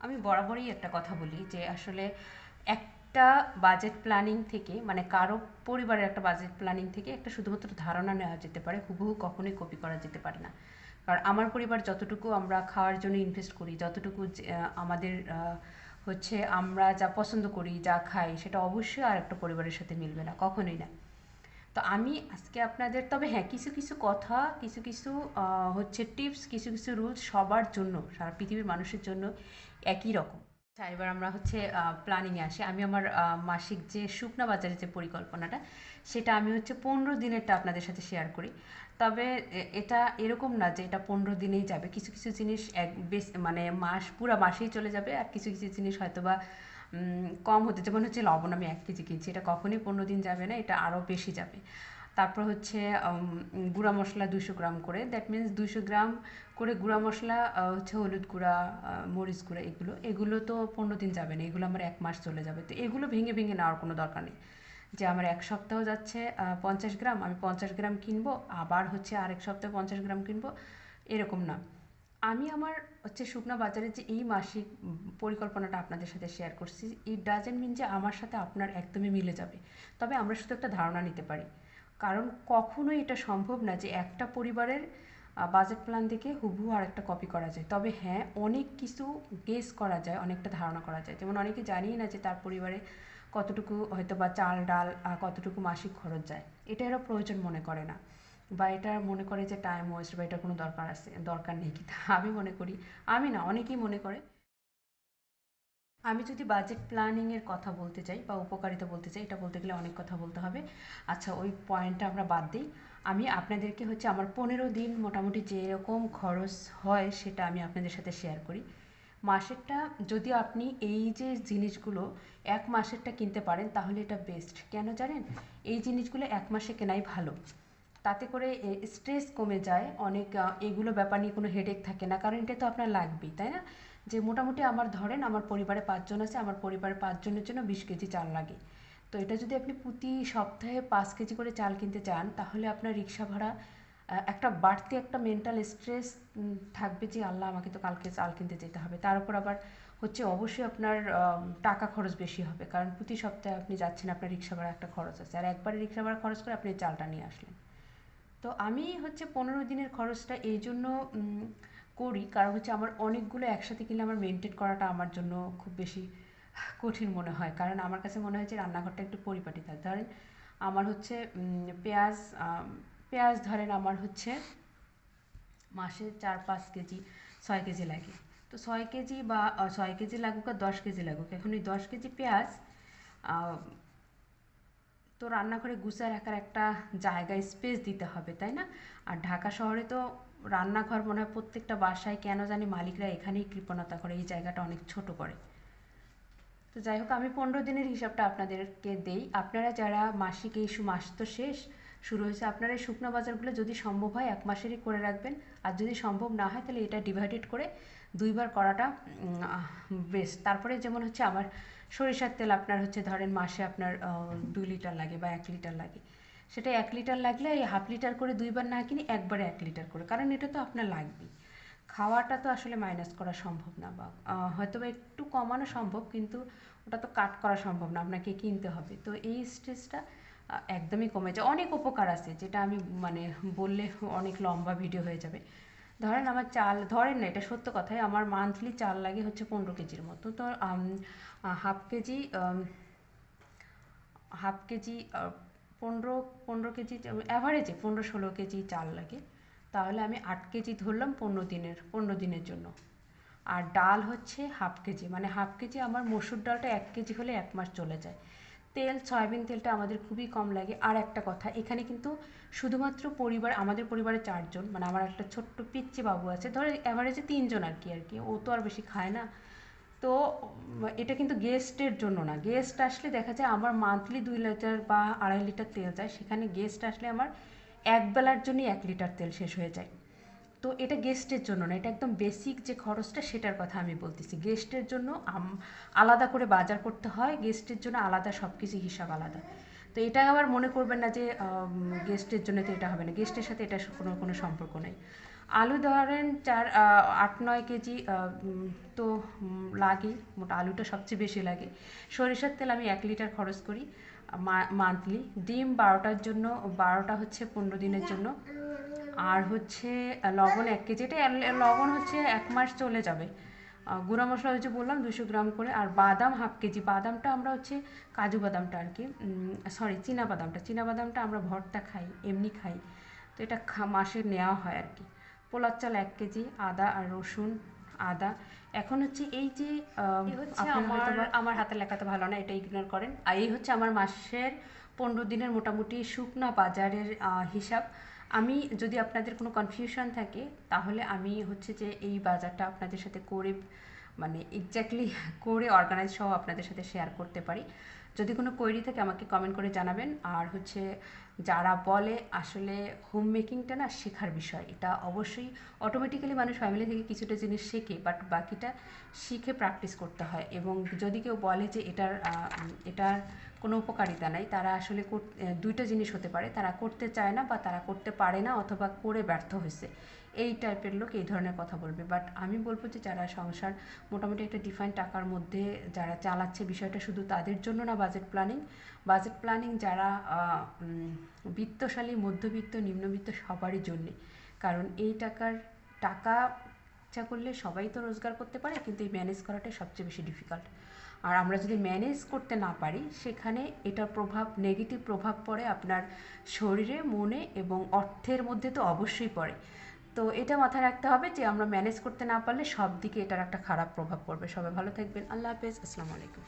আমি বরাবরই একটা কথা বলি যে আসলে একটা বাজেট প্ল্যানিং থেকে মানে কারও পরিবারের একটা বাজেট প্ল্যানিং থেকে একটা শুধুমাত্র ধারণা নেওয়া যেতে পারে, হুবহু কখনোই কপি করা যেতে পারে না। কারণ আমার পরিবার যতটুকু আমরা খাওয়ার জন্য ইনভেস্ট করি, যতটুকু আমাদের হচ্ছে আমরা যা পছন্দ করি, যা খাই, সেটা অবশ্যই আর একটা পরিবারের সাথে মিলবে না, কখনোই না। তো আমি আজকে আপনাদের, তবে হ্যাঁ কিছু কিছু কথা, কিছু কিছু হচ্ছে টিপস কিছু কিছু রুলস সবার জন্য, সারা পৃথিবীর মানুষের জন্য একই রকম। আচ্ছা এবার আমরা হচ্ছে প্ল্যানিংয়ে আসি। আমি আমার মাসিক যে শুকনা বাজারের যে পরিকল্পনাটা, সেটা আমি হচ্ছে পনেরো দিনেরটা আপনাদের সাথে শেয়ার করি। তবে এটা এরকম না যে এটা পনেরো দিনেই যাবে। কিছু কিছু জিনিস এক বেশ মানে মাস, পুরো মাসেই চলে যাবে। আর কিছু কিছু জিনিস হয়তো বা কম হতে যেমন হচ্ছে লবণ আমি এক কেজি কিনছি, এটা কখনোই পনেরো দিন যাবে না, এটা আরও বেশি যাবে। তারপর হচ্ছে গুঁড়া মশলা দুশো গ্রাম করে দ্যাট মিন্স দুশো গ্রাম করে গুঁড়া মশলা হচ্ছে হলুদ গুঁড়া মরিচ গুঁড়া, এগুলো এগুলো তো পনেরো দিন যাবে না, এগুলো আমার এক মাস চলে যাবে। তো এগুলো ভেঙে ভেঙে নেওয়ার কোনো দরকার নেই। যে আমার এক সপ্তাহ যাচ্ছে পঞ্চাশ গ্রাম, আমি পঞ্চাশ গ্রাম কিনবো, আবার হচ্ছে আরেক সপ্তাহে পঞ্চাশ গ্রাম কিনবো, এরকম না। আমি আমার হচ্ছে শুকনো বাজারের যে এই মাসিক পরিকল্পনাটা আপনাদের সাথে শেয়ার করছি ইট ডাজেন্ট মিন যে আমার সাথে আপনার একদমই মিলে যাবে। তবে আমরা শুধু একটা ধারণা নিতে পারি। কারণ কখনোই এটা সম্ভব না যে একটা পরিবারের বাজেট প্ল্যান দেখে হুবহু আর একটা কপি করা যায়। তবে হ্যাঁ অনেক কিছু গেস করা যায়, অনেকটা ধারণা করা যায়। যেমন অনেকে জানিই না যে তার পরিবারে কতটুকু হয়তো বা চাল, ডাল কতটুকু মাসিক খরচ যায়। এটা এরা প্রয়োজন মনে করে না। বা এটা মনে করে যে টাইম ওয়েস্ট বা এটা কোনো দরকার আছে, দরকার নেই কি? আমি মনে করি, আমি না, অনেকেই মনে করে। আমি যদি বাজেট প্ল্যানিংয়ের কথা বলতে চাই বা উপকারিতা বলতে চাই, এটা বলতে গেলে অনেক কথা বলতে হবে। আচ্ছা ওই পয়েন্টটা আমরা বাদ দিই। আমি আপনাদেরকে হচ্ছে আমার পনেরো দিন মোটামুটি যেরকম খরচ হয়, সেটা আমি আপনাদের সাথে শেয়ার করি। মাসেরটা যদি আপনি এই যে জিনিসগুলো এক মাসেরটা কিনতে পারেন, তাহলে এটা বেস্ট কেন জানেন? এই জিনিসগুলো এক মাসে কেনাই ভালো। তাতে করে স্ট্রেস কমে যায়। অনেক এগুলো ব্যাপার নিয়ে কোনো হেডেক থাকে না। কারণ এটা তো আপনার লাগবেই, তাই না? যে মোটামুটি আমার ধরেন, আমার পরিবারে পাঁচজন আছে, আমার পরিবারের পাঁচজনের জন্য বিশ কেজি চাল লাগে। তো এটা যদি আপনি প্রতি সপ্তাহে পাঁচ কেজি করে চাল কিনতে চান, তাহলে আপনার রিক্সা ভাড়া একটা বাড়তি একটা মেন্টাল স্ট্রেস থাকবে যে, আল্লাহ, আমাকে তো কালকে চাল কিনতে যেতে হবে। তার উপর আবার হচ্ছে অবশ্যই আপনার টাকা খরচ বেশি হবে। কারণ প্রতি সপ্তাহে আপনি যাচ্ছেন, আপনার রিক্সা ভাড়া একটা খরচ আছে। আর একবারে রিক্সা ভাড়া খরচ করে আপনি চালটা নিয়ে আসলেন। তো আমি হচ্ছে পনেরো দিনের খরচটা এই জন্য করি। কারণ হচ্ছে আমার অনেকগুলো একসাথে কিনলে আমার মেনটেন করাটা আমার জন্য খুব বেশি কঠিন মনে হয়। কারণ আমার কাছে মনে হয় যে রান্নাঘরটা একটু পরিপাটি থাকে। ধরেন আমার হচ্ছে পেঁয়াজ পেঁয়াজ ধরেন আমার হচ্ছে মাসে চার পাঁচ কেজি, ছয় কেজি লাগে। তো ছয় কেজি বা ছয় কেজি লাগুক আর দশ কেজি লাগুক। এখন ওই দশ কেজি পেঁয়াজ তো রান্নাঘরে গুছিয়ে রাখার একটা জায়গায় স্পেস দিতে হবে, তাই না? আর ঢাকা শহরে তো রান্নাঘর মনে হয় প্রত্যেকটা বাসায় কেন জানি মালিকরা এখানেই কৃপণতা করে, এই জায়গাটা অনেক ছোট করে। তো যাই হোক, আমি পনেরো দিনের হিসাবটা আপনাদেরকে দেই। আপনারা যারা মাসিক এই মাস তো শেষ শুরু হয়েছে। আপনার এই শুকনো বাজারগুলো যদি সম্ভব হয় এক মাসেরই করে রাখবেন। আর যদি সম্ভব না হয়, তাহলে এটা ডিভাইডেড করে দুইবার করাটা বেস্ট তারপরে যেমন হচ্ছে আমার সরিষার তেল আপনার হচ্ছে ধরেন মাসে আপনার দুই লিটার লাগে বা এক লিটার লাগে। সেটা এক লিটার লাগলে এই হাফ লিটার করে দুইবার না কিনে একবারে এক লিটার করে, কারণ এটা তো আপনার লাগবেই। খাওয়াটা তো আসলে মাইনাস করা সম্ভব না বা হয়তো বা একটু কমানো সম্ভব, কিন্তু ওটা তো কাট করা সম্ভব না, আপনাকে কিনতে হবে। তো এই স্ট্রেসটা একদমই কমে যায়। অনেক উপকার আছে, যেটা আমি মানে বললে অনেক লম্বা ভিডিও হয়ে যাবে। ধরেন আমার চাল, ধরেন না, এটা সত্য কথাই, আমার মান্থলি চাল লাগে হচ্ছে পনেরো কেজির মতো। তো হাফ কেজি হাফ কেজি পনেরো পনেরো কেজি অ্যাভারেজে পনেরো ষোলো কেজি চাল লাগে। তাহলে আমি আট কেজি ধরলাম পনেরো দিনের পনেরো দিনের জন্য। আর ডাল হচ্ছে হাফ কেজি মানে হাফ কেজি আমার মসুর ডালটা এক কেজি হলে এক মাস চলে যায়। তেল, সয়াবিন তেলটা আমাদের খুবই কম লাগে। আর একটা কথা, এখানে কিন্তু শুধুমাত্র পরিবার, আমাদের পরিবারে চারজন মানে আমার একটা ছোট্ট পিচ্চি বাবু আছে, ধরে অ্যাভারেজে তিনজন আর কি আর কি, ও তো আর বেশি খায় না। তো, এটা কিন্তু গেস্টের জন্য না। গেস্ট আসলে দেখা যায় আমার মান্থলি দুই লিটার বা আড়াই লিটার তেল যায়, সেখানে গেস্ট আসলে আমার এক বেলার জন্যই এক লিটার তেল শেষ হয়ে যায়। তো এটা গেস্টের জন্য না, এটা একদম বেসিক যে খরচটা সেটার কথা আমি বলতেছি। গেস্টের জন্য আলাদা করে বাজার করতে হয় গেস্টের জন্য আলাদা সব কিছু হিসাব আলাদা। তো এটা আবার মনে করবেন না যে গেস্টের জন্য তো এটা হবে না গেস্টের সাথে এটা কোনো কোনো সম্পর্ক নেই। আলু ধরেন চার আট, নয় কেজি তো লাগেই মোটা আলুটা সবচেয়ে বেশি লাগে। সরিষার তেল আমি এক লিটার খরচ করি মান্থলি। ডিম বারোটার জন্য, বারোটা হচ্ছে পনেরো দিনের জন্য। আর হচ্ছে লবণ এক কেজি। এটা লবণ হচ্ছে এক মাস চলে যাবে। গুঁড়া মশলা হচ্ছে বললাম দুশো গ্রাম করে। আর বাদাম হাফ কেজি। বাদামটা আমরা হচ্ছে কাজু বাদামটা আর কি সরি চীনা বাদামটা। চীনা বাদামটা আমরা ভর্তা খাই এমনি খাই। তো এটা খা মাসে নেওয়া হয় আর কি। পোলার চাল এক কেজি আদা আর রসুন আদা। এখন হচ্ছে এই যে আমার আমার হাতে লেখাতে ভালো না এটা ইগনোর করেন। আর এই হচ্ছে আমার মাসের পনেরো দিনের মোটামুটি শুকনা বাজারের হিসাব। আমি যদি আপনাদের কোনো কনফিউশন থাকে, তাহলে আমি হচ্ছে যে এই বাজারটা আপনাদের সাথে করে মানে এক্স্যাক্টলি করে অর্গানাইজ সহ আপনাদের সাথে শেয়ার করতে পারি। যদি কোনো কোয়েরি থাকে আমাকে কমেন্ট করে জানাবেন। আর হচ্ছে যারা বলে আসলে হোম মেকিংটা না শেখার বিষয়, এটা অবশ্যই অটোমেটিক্যালি মানুষ ফ্যামিলি থেকে কিছুটা জিনিস শেখে বাট বাকিটা শিখে প্র্যাকটিস করতে হয়। এবং যদি কেউ বলে যে এটার এটার কোনো উপকারিতা নাই, তারা আসলে দুইটা জিনিস হতে পারে। তারা করতে চায় না বা তারা করতে পারে না অথবা করে ব্যর্থ হয়েছে। এই টাইপের লোক এই ধরনের কথা বলবে। বাট আমি বলব যে যারা সংসার মোটামুটি একটা ডিফাইন টাকার মধ্যে যারা চালাচ্ছে বিষয়টা শুধু তাদের জন্য না বাজেট প্ল্যানিং। বাজেট প্ল্যানিং যারা বিত্তশালী, মধ্যবিত্ত, নিম্নবিত্ত সবারই জন্যে। কারণ এই টাকার, টাকা ইচ্ছা করলে সবাই তো রোজগার করতে পারে, কিন্তু এই ম্যানেজ করাটাই সবচেয়ে বেশি ডিফিকাল্ট। আর আমরা যদি ম্যানেজ করতে না পারি, সেখানে এটার প্রভাব, নেগেটিভ প্রভাব পড়ে আপনার শরীরে, মনে এবং অর্থের মধ্যে তো অবশ্যই পড়ে। তো এটা মাথায় রাখতে হবে যে আমরা ম্যানেজ করতে না পারলে সব দিকে এটার একটা খারাপ প্রভাব পড়বে। সবাই ভালো থাকবেন। আল্লাহ হাফেজ। আসসালামু আলাইকুম।